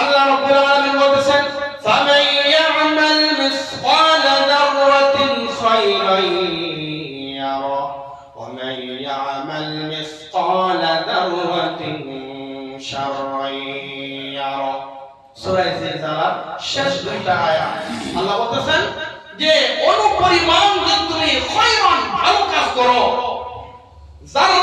আল্লাহ রাব্বুল আলামিন বলতেছেন, ফামান ইয়ামাল মিসকাল যাররাতিন খায়রান ইয়ারা, ওয়া মান ইয়ামাল মিসকাল যাররাতিন শাররান ইয়ারা। সূরা যে তুমি ভালো কাজ করো, যারা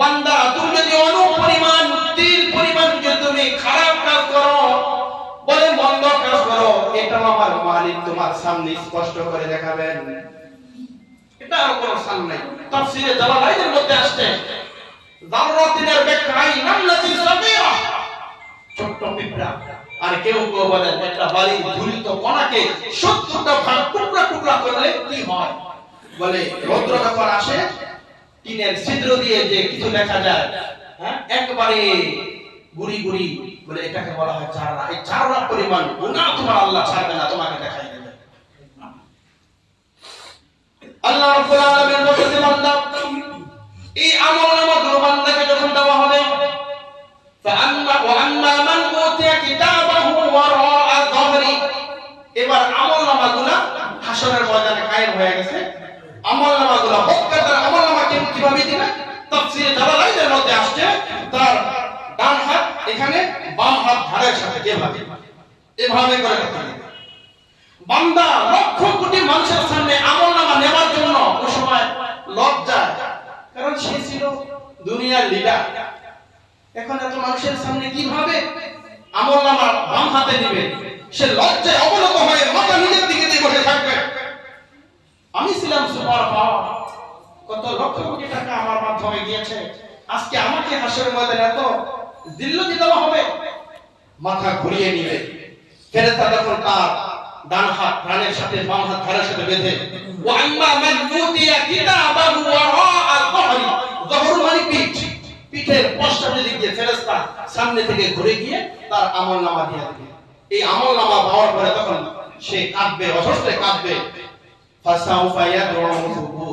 বান্দা তুমি যদি অনুপরিমাণ তিল পরিমাণ যদি তুমি খারাপ কাজ করো, বলে মন্দ কাজ করো, এটা আমার মালিক তোমার সামনে স্পষ্ট করে দেখাবেন। এটা আর কোনো সান নাই। তাফসীরে জালালাইনের মধ্যে আসছে, জাররাতিনের ব্যাখ্যায় নামলাতিন সাবিরা ছোট্ট পিঁপড়া, আর কেউ কেউ বলেন একটা বাড়ি ধুলিত কণাকে সত্তরটা ভাগ টুকরা টুকরা করলে কি হয়? বলে রৌদ্র যখন আসে টিনের ছিদ্র দিয়ে যে কিছু দেখা যায় হ্যাঁ একবারে গুড়ি গুড়ি বলে এটাকে বলা হয় চাররা এই চাররা পরিমাণ গুনাহ তোমার আল্লাহ ছাড়বে না তোমাকে দেখাই দেবে আল্লাহ রাব্বুল আলামিন বলতে বান্দা এই আমল নামা বান্দাকে যখন দেওয়া হবে فأما وأما من أوتي كتابه وراء ظهري এবার আমল নামাগুলা হাসরের ময়দানে কায়েম হয়ে গেছে তার ডান হাত এখানে, বাম হাত ঘাড়ের সাথে, যেভাবে। এভাবে করে বান্দা লক্ষ কোটি মানুষের সামনে আমল নামা নেওয়ার জন্য ওই সময় লজ্জা। কারণ সে ছিল দুনিয়ার লিডার এখন এত মানুষের সামনে কীভাবে আমল নামা বাম হাতে দিবে সে লজ্জায় অবনত হয়ে মাথা নিজের দিকে দিয়ে বসে থাকবে। আমি ছিলাম সুপার পাওয়ার। কত লক্ষ কোটি টাকা আমার মাধ্যমে গিয়েছে। আজকে আমাকে হাসের ময়দানে এত দিল্লতি দেওয়া হবে, মাথা ঘুরিয়ে নিবে। ফেরেশতা যখন তার ডান হাত প্রাণের সাথে বাম হাত, ঘাড়ের সাথে বেঁধে, ওয়া আম্মা মান কিতাবাহু যহরি যহর মানে পিঠ, পিঠের পশ্চাতে ফেরেশতা সামনে থেকে ঘুরে গিয়ে তার আমল নামা দিয়ে দেবে। এই আমল নামা পাওয়ার পরে তখন সে কাঁদবে, অসুস্থে কাঁদবে। ফাসাউফা ইয়াদউ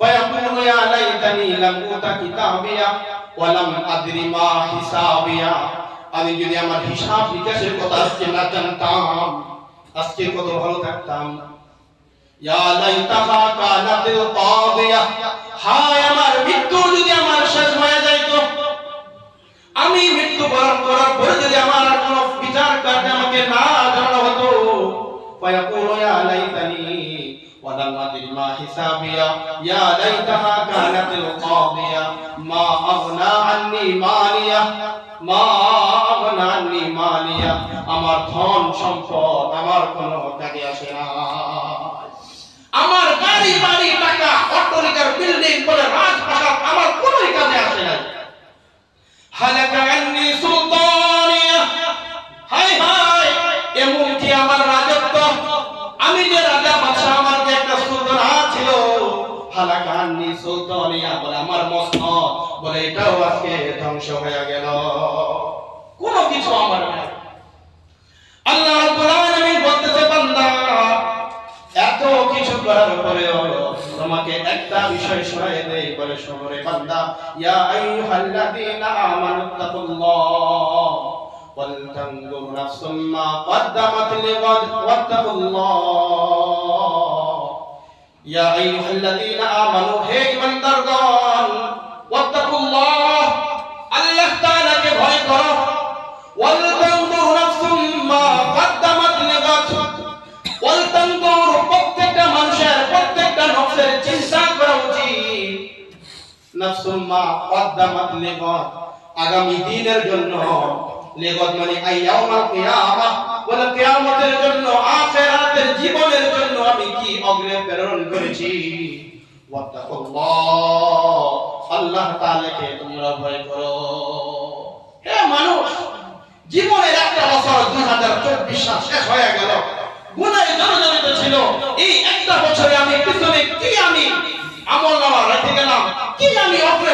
فيقول يا ليتني لم أوت كتابيا ولم أدر ما حسابيا আমি যদি আমার হিসাব নিকাশের কথা আজকে না জানতাম আজকে কত ভালো থাকতাম ইয়া লাইতাহা কানাতিল কাদিয়া হায় আমার মৃত্যু যদি আমার শেষ হয়ে যাইতো আমি মৃত্যু বরণ করার পরে যদি আমার আর কোনো বিচার কার্যে আমাকে না জানানো হতো فيقول يا ليتني ولم أدر ما حسابيا يا ليتها كانت القاضية ما أغنى عني ماليا ما أغنى عني ماليا আমার ধন সম্পদ আমার কোনো কাজে আসে না আমার গাড়ি বাড়ি টাকা অট্টালিকার বিল্ডিং বলে রাজপ্রাসাদ আমার কোনোই কাজে আসে না হালাকা আন্নি সুলতানিয়া হালাকা আন্নি সুলতানিয়া বলে আমার মসনদ বলে এটাও আজকে ধ্বংস হয়ে গেল কোনো কিছু আমার নাই আল্লাহ রাব্বুল আলামিন বলতেছে বান্দা এত কিছু করার পরেও তোমাকে একটা বিষয় শোনায় দেই বলে শোনো রে বান্দা ইয়া আইয়ুহাল্লাযীনা আমানু তাকুল্লাহ ওয়াল তানজুর নাফসুম মা قدمت لغد واتقوا الله ইয়া আইয়ুহাল্লাযীনা আমানু হে ঈমানদারগণ ওয়াত্তাকুল্লাহ আল্লাহ তাআলাকে ভয় করো ওয়াল তানজুর নাফসুম মা কদ্দামাত লিগাত ওয়াল তানজুর প্রত্যেকটা মানুষের প্রত্যেকটা নফসের চিন্তা করা উচিত নাফসুম মা কদ্দামাত লিগাত আগামী দিনের জন্য লিগাত মানে আইয়াউমাল কিয়ামা বলে কিয়ামতের জন্য, আখিরাতের জীবনের জন্য আমি কি অগ্রে প্রেরণ করেছি? আল্লাহ তাআলাকে তোমরা ভয় করো। হে মানুষ জীবনের একটা বছর 2024 সাল শেষ হয়ে গেল গুনাহে জর্জরিত ছিল এই একটা বছরে আমি পিছনে কি আমি আমল নামা রেখে গেলাম কি আমি অগ্রে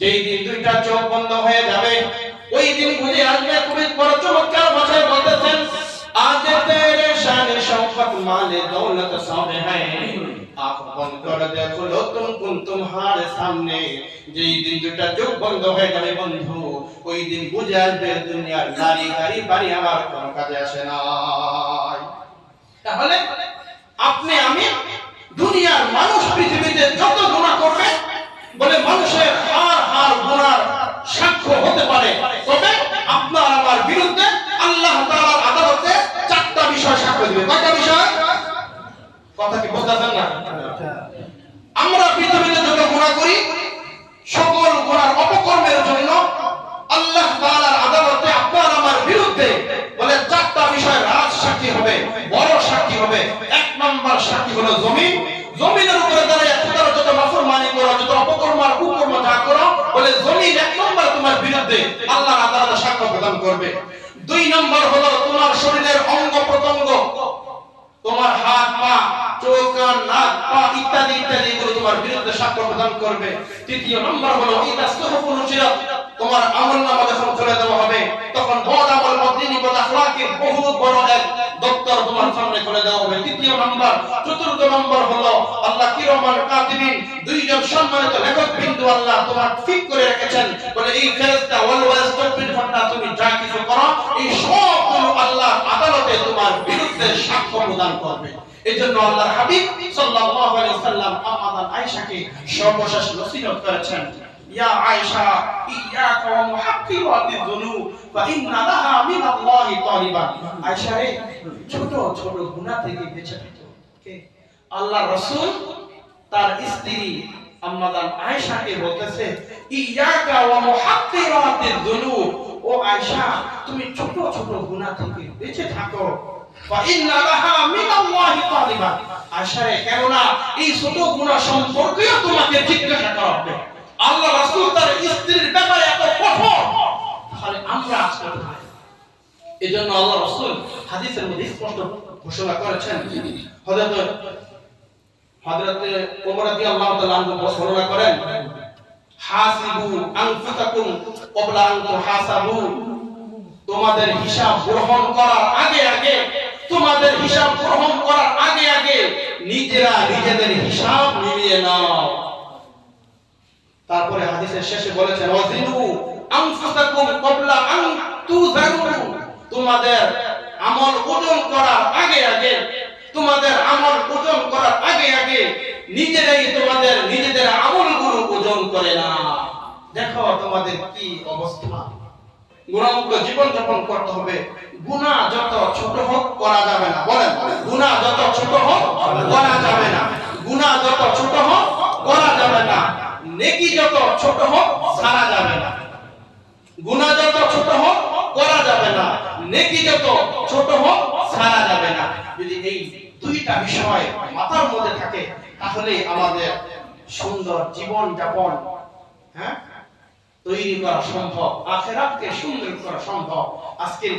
যেই দিন দুইটা চোখ বন্ধ হয়ে যাবে, ওই দিন বুঝে আসবে খুবই বড় চমৎকার ভাষায় বলতেছেন আজ তেরে শান মালে দৌলত হ্যায় বন্ধ ওই দিন বুঝে আসবে দুনিয়ার তাহলে আপনি, আমি দুনিয়ার মানুষ পৃথিবীতে যত গুনাহ করবে বলে মানুষের গোনার গুনার সাক্ষ্য হতে পারে। তোমার আল্লাহ আদালতে সাক্ষ্য প্রদান করবে। দুই নম্বর হলো তোমার শরীরের অঙ্গ প্রত্যঙ্গ। তোমার হাত, পা, চোখ, কান, নাক, পা ইত্যাদি ইত্যাদি তোমার বিরুদ্ধে সাক্ষ্য প্রদান করবে। তৃতীয় নম্বর হলো ইদা সুহুফুন উশিরাত তোমার আমল নামা যখন খুলে দেওয়া হবে, তখন বদ আমল বদ বহু বড় এক দপ্তর তোমার সামনে খুলে দেওয়া হবে। তৃতীয় নম্বর, চতুর্থ নম্বর হলো আল্লাহ কিরমান দুইজন সম্মানিত লেখক আল্লাহ তোমার ঠিক করে রেখেছেন। বলে, এই ফেরেশতা তুমি যা কিছু করো, এই সবগুলো আল্লাহ আদালতে তোমার বিরুদ্ধে সাক্ষ্য প্রদান করবে। আল্লাহর হাবিব সাল্লাল্লাহু আলাইহি ওয়াসাল্লাম আমাদের আয়েশাকে সর্বশেষ নসিহত করেছেন। ইয়া আয়েশা ইয়াকা ওয়া ফা ইন্না লাহা আয়েশা রে, ছোট ছোট গুনাহ থেকে বেঁচে থাকো। কে? আল্লাহর রাসূল, তার স্ত্রী আম্মাদান আয়েশাকে বলতেছে ইয়াকা ওয়া ও আয়েশা, তুমি ছোট ছোট গুনাহ থেকে বেঁচে থাকো। আশারে কেননা এই ছোট গুনাহ সম্পর্কেও তোমাকে জিজ্ঞাসা করা হবে। আল্লাহ রাসূল তার স্ত্রীর ব্যাপারে এত কঠোর। তাহলে আমরা আজকে এজন্য আল্লাহ রাসূল হাদিসের মধ্যে স্পষ্ট ঘোষণা করেছেন। হযরত হযরত ওমর রাদিয়াল্লাহু তাআলা আনহু করেন হাসিবু ক্বাবলা আন তুহাসাবু তোমাদের হিসাব গ্রহণ করার আগে আগে, তোমাদের হিসাব গ্রহণ করার আগে আগে নিজেরা নিজেদের হিসাব মিলিয়ে নাও। তারপরে হাদিসের শেষে বলেছেন ওয়াজিনু আনফুসাকুম ক্বাবলা আন তুজানু তোমাদের আমল ওজন করার আগে আগে তোমাদের আমল ওজন করার আগে আগে নিজেরাই তোমাদের নিজেদের আমলগুলো ওজন করে না দেখো তোমাদের কি অবস্থা। গুণামুক্ত জীবন যাপন করতে হবে। গুনাহ যত ছোট হোক করা যাবে না। বলেন গুনাহ যত ছোট হোক করা যাবে না। গুনাহ যত ছোট হোক করা যাবে না। নেকি যত ছোট হোক ছাড়া যাবে না। গুনাহ যত ছোট হোক, করা যাবে না। নেকি যত ছোট হোক ছাড়া যাবে না। যদি এই দুইটা বিষয় মাথার মধ্যে থাকে, তাহলে আমাদের সুন্দর জীবন যাপন হ্যাঁ তৈরি করা সম্ভব, আখেরাতকে সুন্দর করা সম্ভব। আজকের